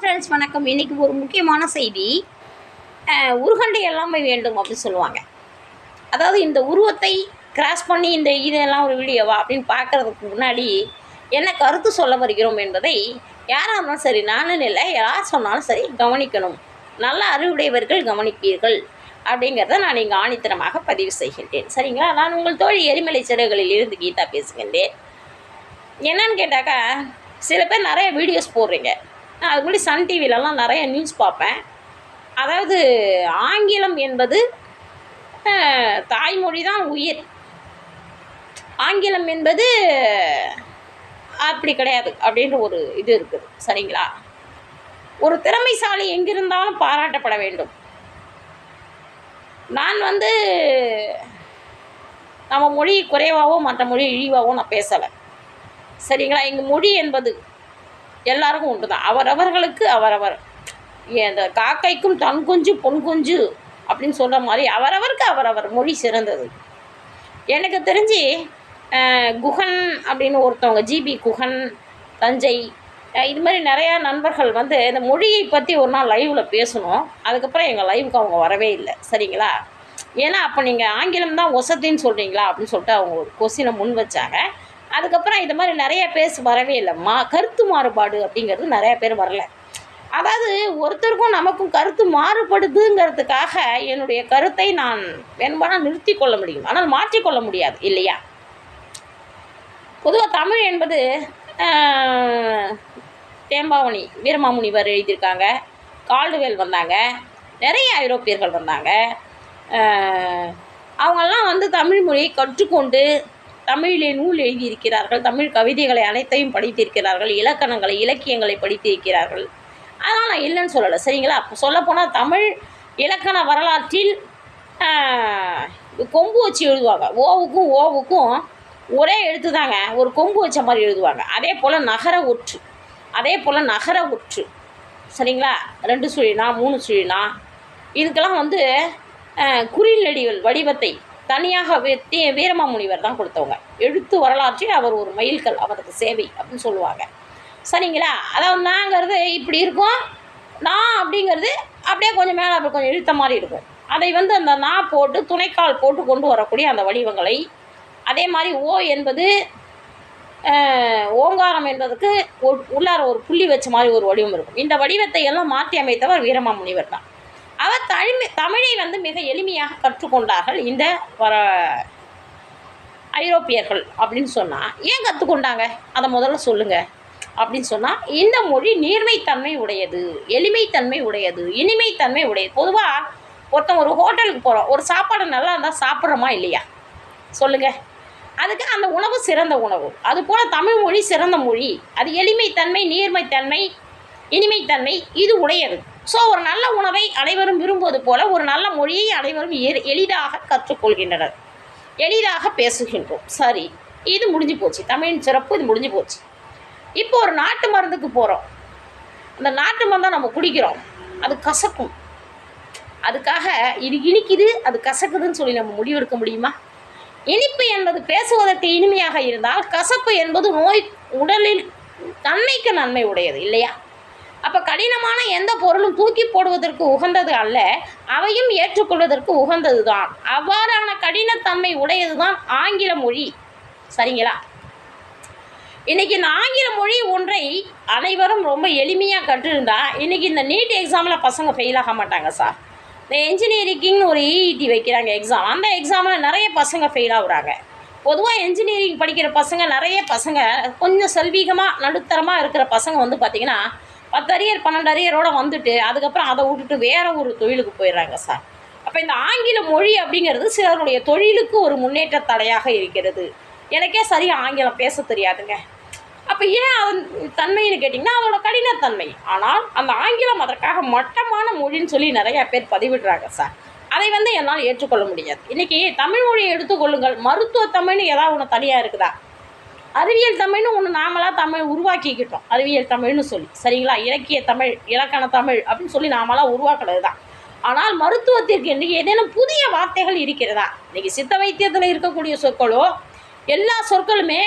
Friends வணக்கம். இன்னைக்கு ஒரு முக்கியமான செய்தி. உருகண்டை எல்லாமே வேண்டும் அப்படின்னு சொல்லுவாங்க. அதாவது இந்த உருவத்தை கிராஸ் பண்ணி இந்த இதெல்லாம் ஒரு வீடியோவா அப்படின்னு பார்க்குறதுக்கு முன்னாடி என்ன கருத்து சொல்ல வருகிறோம் என்பதை யாராக இருந்தாலும் சரி நானும் இல்லை யார் சொன்னாலும் சரி கவனிக்கணும். நல்ல அறிவுடையவர்கள் கவனிப்பீர்கள் அப்படிங்கிறத நான் இங்கே ஆணித்தனமாக பதிவு செய்கின்றேன். சரிங்களா? நான் உங்கள் தோழி எரிமலை சிறகுகளில் இருந்து கீதா பேசுகின்றேன். என்னன்னு கேட்டாக்கா சில பேர் நிறைய வீடியோஸ் போடுறீங்க. நான் அதுக்கு முன்னாடி சன் டிவிலலாம் நிறைய நியூஸ் பார்ப்பேன். அதாவது ஆங்கிலம் என்பது தாய்மொழி தான் உயிர். ஆங்கிலம் என்பது அப்படி கிடையாது அப்படின்ற ஒரு இது இருக்குது. சரிங்களா? ஒரு திறமைசாலி எங்கிருந்தாலும் பாராட்டப்பட வேண்டும். நான் வந்து நம்ம மொழி குறைவாகவோ மற்ற மொழி இழிவாகவோ நான் பேசலை. சரிங்களா? எங்கள் மொழி என்பது எல்லாருக்கும் உண்டு தான் அவரவர்களுக்கு அவரவர். இந்த காக்கைக்கும் தன் குஞ்சு பொன் குஞ்சு அப்படின்னு சொல்கிற மாதிரி அவரவருக்கு அவரவர். மொழி சிறந்தது. எனக்கு தெரிஞ்சு குகன் குஹன் அப்படின்னு ஒருத்தவங்க ஜிபி குஹன் தஞ்சை இது மாதிரி நிறையா நண்பர்கள் வந்து இந்த மொழியை பற்றி ஒரு நாள் லைவில் பேசணும். அதுக்கப்புறம் எங்கள் லைவுக்கு அவங்க வரவே இல்லை. சரிங்களா? ஏன்னா அப்போ நீங்கள் ஆங்கிலம் தான் ஒசத்தின்னு சொல்கிறீங்களா அப்படின்னு சொல்லிட்டு அவங்க ஒரு கொஸ்டினை முன் வச்சாங்க. அதுக்கப்புறம் இது மாதிரி நிறைய பேர் வரவே இல்லை. மா கருத்து மாறுபாடு அப்படிங்கிறது நிறைய பேர் வரல. அதாவது ஒருத்தருக்கும் நமக்கும் கருத்து மாறுபடுதுங்கிறதுக்காக என்னுடைய கருத்தை நான் வேணுமானால் நிறுத்தி கொள்ள முடியும். ஆனால் மாற்றிக்கொள்ள முடியாது இல்லையா? பொதுவாக தமிழ் என்பது தேம்பாமணி தேம்பாவணி வீரமாமுனிவர் எழுதியிருக்காங்க. கால்டுவேல் வந்தாங்க. நிறைய ஐரோப்பியர்கள் வந்தாங்க. அவங்கெல்லாம் வந்து தமிழ் மொழியை கற்றுக்கொண்டு தமிழிலே நூல் எழுதியிருக்கிறார்கள் தமிழ் கவிதைகளை அனைத்தையும் படித்திருக்கிறார்கள் இலக்கணங்களை இலக்கியங்களை படித்திருக்கிறார்கள். அதனால் நான் இல்லைன்னு சொல்லலை சரிங்களா? அப்போ சொல்லப்போனால் தமிழ் இலக்கண வரலாற்றில் கொம்பு வச்சு எழுதுவாங்க. ஓவுக்கும் ஓவுக்கும் ஒரே எழுத்து தாங்க ஒரு கொம்பு வச்ச மாதிரி எழுதுவாங்க. அதே போல் நகர ஒற்று. அதே போல் நகர ஒற்று. சரிங்களா? ரெண்டு சுழினா மூணு சுழினா. இதுக்கெல்லாம் வந்து குறிலடிகள் வடிவத்தை தனியாக வெத்தி வீரமாமுனிவர் தான் கொடுத்தவங்க. எழுத்து வரலாற்றில் அவர் ஒரு மைல்கல் அவரது சேவை அப்படின்னு சொல்லுவாங்க. சரிங்களா? அதாவது நாங்கிறது இப்படி இருக்கும். நான் அப்படிங்கிறது அப்படியே கொஞ்சம் மேலே அப்படி கொஞ்சம் இழுத்த மாதிரி இருக்கும். அதை வந்து அந்த நா போட்டு துணைக்கால் போட்டு கொண்டு வரக்கூடிய அந்த வடிவங்களை அதே மாதிரி ஓ என்பது ஓங்காரம் என்பதற்கு ஒரு உள்ளார ஒரு புள்ளி வச்ச மாதிரி ஒரு வடிவம் இருக்கும். இந்த வடிவத்தை எல்லாம் மாற்றி அமைத்தவர் வீரமாமுனிவர் தான். அவர் தமிழ் தமிழை வந்து மிக எளிமையாக கற்றுக்கொண்டார்கள். இந்த வர ஐரோப்பியர்கள் அப்படின்னு சொன்னால் ஏன் கற்றுக்கொண்டாங்க? அதை முதல்ல சொல்லுங்கள் அப்படின்னு சொன்னால் இந்த மொழி நீர்மைத்தன்மை உடையது எளிமைத்தன்மை உடையது இனிமைத்தன்மை உடையது. பொதுவாக ஒருத்தன் ஒரு ஹோட்டலுக்கு போகிறோம் ஒரு சாப்பாடு நல்லா இருந்தால் சாப்பிட்றோமா இல்லையா? சொல்லுங்கள் அதுக்கு அந்த உணவு சிறந்த உணவு. அதுபோல் தமிழ் மொழி சிறந்த மொழி. அது எளிமைத்தன்மை நீர்மைத்தன்மை இனிமைத்தன்மை இது உடையது. ஸோ ஒரு நல்ல உணவை அனைவரும் விரும்புவது போல ஒரு நல்ல மொழியை அனைவரும் எளிதாக கற்றுக்கொள்கின்றனர். எளிதாக பேசுகின்றோம். சரி இது முடிஞ்சு போச்சு. தமிழின் சிறப்பு இது முடிஞ்சு போச்சு. இப்போ ஒரு நாட்டு மருந்துக்கு போகிறோம் அந்த நாட்டு மருந்தை நம்ம குடிக்கிறோம். அது கசக்கும். அதுக்காக இது இனிக்குது அது கசக்குதுன்னு சொல்லி நம்ம முடிவெடுக்க முடியுமா? இனிப்பு என்பது பேசுவதற்கு இனிமையாக இருந்தால் கசப்பு என்பது நோய் உடலில் நன்மைக்கு நன்மை உடையது இல்லையா? அப்போ கடினமான எந்த பொருளும் தூக்கி போடுவதற்கு உகந்தது அல்ல அவையும் ஏற்றுக்கொள்வதற்கு உகந்தது தான் அவ்வாறான கடினத்தன்மை உடையது தான் ஆங்கில மொழி. சரிங்களா? இன்னைக்கு இந்த ஆங்கில மொழி ஒன்றை அனைவரும் ரொம்ப எளிமையாக கற்றுருந்தா இன்றைக்கி இந்த நீட் எக்ஸாமில் பசங்க ஃபெயில் ஆக மாட்டாங்க சார் இந்த என்ஜினியரிங்னு ஒரு இஇடி வைக்கிறாங்க எக்ஸாம் அந்த எக்ஸாமில் நிறைய பசங்க ஃபெயில் ஆகுறாங்க. பொதுவாக என்ஜினியரிங் படிக்கிற பசங்க நிறைய பசங்க கொஞ்சம் செல்வீகமாக நடுத்தரமாக இருக்கிற பசங்க வந்து பார்த்திங்கன்னா பத்து அரியர் பன்னெண்டு அரியரோடு வந்துட்டு அதுக்கப்புறம் அதை விட்டுட்டு வேற ஒரு தொழிலுக்கு போயிடுறாங்க சார். அப்போ இந்த ஆங்கில மொழி அப்படிங்கிறது சிலருடைய தொழிலுக்கு ஒரு முன்னேற்ற தடையாக இருக்கிறது. எனக்கே சரியாக ஆங்கிலம் பேச தெரியாதுங்க. அப்போ ஏன் அதன் தன்மைன்னு கேட்டிங்கன்னா அதோட கடினத்தன்மை. ஆனால் அந்த ஆங்கிலம் அதற்காக மட்டமான மொழின்னு சொல்லி நிறையா பேர் பதிவிடுறாங்க சார். அதை வந்து என்னால் ஏற்றுக்கொள்ள முடியாது. இன்றைக்கி தமிழ் மொழியை எடுத்துக்கொள்ளுங்கள் மருத்துவ தமிழ்னு ஏதாவது ஒன்று தனியாக இருக்குதா? அறிவியல் தமிழ்னு ஒன்று நாமளாக தமிழ் உருவாக்கிக்கிட்டோம். அறிவியல் தமிழ்னு சொல்லி. சரிங்களா? இலக்கிய தமிழ் இலக்கண தமிழ் அப்படின்னு சொல்லி நாமளாக உருவாக்குனது தான் ஆனால் மருத்துவத்திற்கு இன்றைக்கி ஏதேனும் புதிய வார்த்தைகள் இருக்கிறதா? இன்றைக்கி சித்த வைத்தியத்தில் இருக்கக்கூடிய சொற்களோ எல்லா சொற்களுமே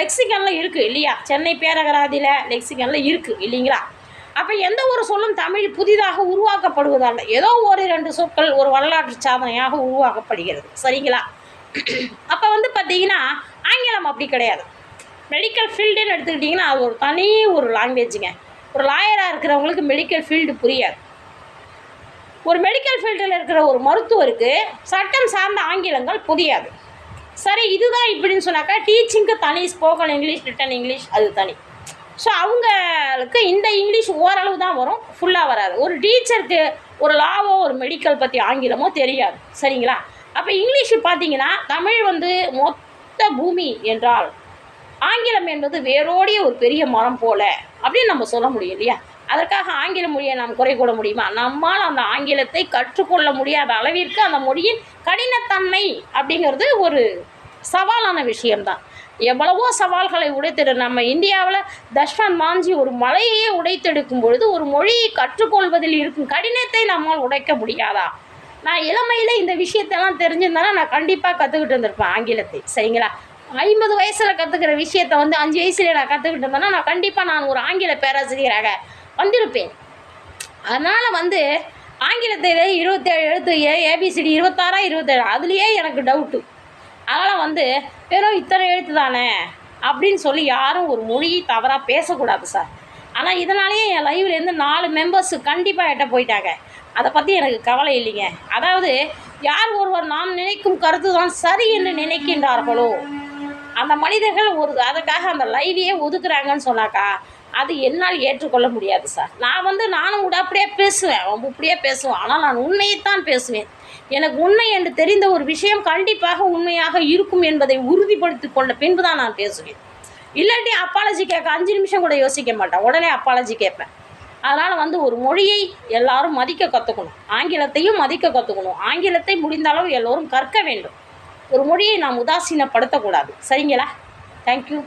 லெக்சிகனில் இருக்குது இல்லையா? சென்னை பேரகராதியில் லெக்சிகனில் இருக்குது இல்லைங்களா? அப்போ எந்த ஒரு சொல்லும் தமிழ் புதிதாக உருவாக்கப்படுவதால் ஏதோ ஒரு ரெண்டு சொற்கள் ஒரு வரலாற்று சாதனையாக உருவாக்கப்படுகிறது. சரிங்களா? அப்போ வந்து பார்த்தீங்கன்னா ஆங்கிலம் அப்படி கிடையாது. மெடிக்கல் ஃபீல்டுன்னு எடுத்துக்கிட்டிங்கன்னா அது ஒரு தனி ஒரு லாங்குவேஜுங்க ஒரு லாயராக இருக்கிறவங்களுக்கு மெடிக்கல் ஃபீல்டு புரியாது. ஒரு மெடிக்கல் ஃபீல்டில் இருக்கிற ஒரு மருத்துவருக்கு சட்டம் சார்ந்த ஆங்கிலங்கள் புரியாது. சரி இதுதான் இப்படின்னு சொன்னாக்கா டீச்சிங்க்கு தனி ஸ்போக்கன் இங்கிலீஷ் ரிட்டன் இங்கிலீஷ் அது தனி. ஸோ அவங்களுக்கு இந்த இங்கிலீஷ் ஓரளவு தான் வரும் ஃபுல்லாக வராது. ஒரு டீச்சருக்கு ஒரு லாவோ ஒரு மெடிக்கல் பற்றி ஆங்கிலமோ தெரியாது. சரிங்களா? அப்போ இங்கிலீஷ் பார்த்தீங்கன்னா தமிழ் வந்து மொத்த பூமி என்றால் ஆங்கிலம் என்பது வேரோடைய ஒரு பெரிய மரம் போல அப்படின்னு நம்ம சொல்ல முடியும் இல்லையா? அதற்காக ஆங்கில மொழியை நாம் குறை கூற முடியுமா? நம்மால் அந்த ஆங்கிலத்தை கற்றுக்கொள்ள முடியாத அளவிற்கு அந்த மொழியின் கடினத்தன்மை அப்படிங்கிறது ஒரு சவாலான விஷயம்தான். எவ்வளவோ சவால்களை உடைத்திடு நம்ம இந்தியாவில் தஷ்வன் மாஞ்சி ஒரு மலையையே உடைத்தெடுக்கும் பொழுது ஒரு மொழியை கற்றுக்கொள்வதில் இருக்கும் கடினத்தை நம்மால் உடைக்க முடியாதா? நான் இளமையில் இந்த விஷயத்தெல்லாம் தெரிஞ்சிருந்தேன்னா நான் கண்டிப்பாக கற்றுக்கிட்டு இருந்திருப்பேன் ஆங்கிலத்தை. சரிங்களா? ஐம்பது வயசில் கற்றுக்கிற விஷயத்த வந்து அஞ்சு வயசுல நான் கற்றுக்கிட்டு இருந்தேன்னா நான் கண்டிப்பாக நான் ஒரு ஆங்கில பேராசிரியராக வந்திருப்பேன். அதனால் வந்து ஆங்கிலத்தில் இருபத்தேழு எழுத்து ஏ ஏபிசிடி இருபத்தாறா இருபத்தேழு அதுலேயே எனக்கு டவுட்டு அதனால் வந்து வெறும் இத்தனை எழுத்து தானே அப்படின்னு சொல்லி யாரும் ஒரு மொழியை தவறாக பேசக்கூடாது சார். ஆனால் இதனாலேயே என் லைவ்லேருந்து நாலு மெம்பர்ஸ் கண்டிப்பாக எட்ட போயிட்டாங்க. அதை பற்றி எனக்கு கவலை இல்லைங்க. அதாவது யார் ஒருவர் நாம் நினைக்கும் கருத்து தான் சரி என்று நினைக்கின்றார்களோ அந்த மனிதர்கள் ஒரு அதுக்காக அந்த லைவையே ஒதுக்குறாங்கன்னு சொன்னாக்கா அது என்னால் ஏற்றுக்கொள்ள முடியாது சார். நான் வந்து நானும் கூட அப்படியே பேசுவேன். ரொம்ப இப்படியே பேசுவேன். ஆனால் நான் உண்மையைத்தான் பேசுவேன். எனக்கு உண்மை என்று தெரிந்த ஒரு விஷயம் கண்டிப்பாக உண்மையாக இருக்கும் என்பதை உறுதிப்படுத்தி கொண்ட பின்பு தான் நான் பேசுவேன். இல்லாட்டி அப்பாலஜி கேட்க அஞ்சு நிமிஷம் கூட யோசிக்க மாட்டேன். உடனே அப்பாலஜி கேட்பேன். அதனால் வந்து ஒரு மொழியை எல்லாரும் மதிக்க கற்றுக்கணும் ஆங்கிலத்தையும் மதிக்க கற்றுக்கணும் ஆங்கிலத்தை முடிந்த அளவு எல்லோரும் கற்க வேண்டும். ஒரு மொழியை நாம் உதாசீனப்படுத்தக்கூடாது. சரிங்களா? தேங்க்யூ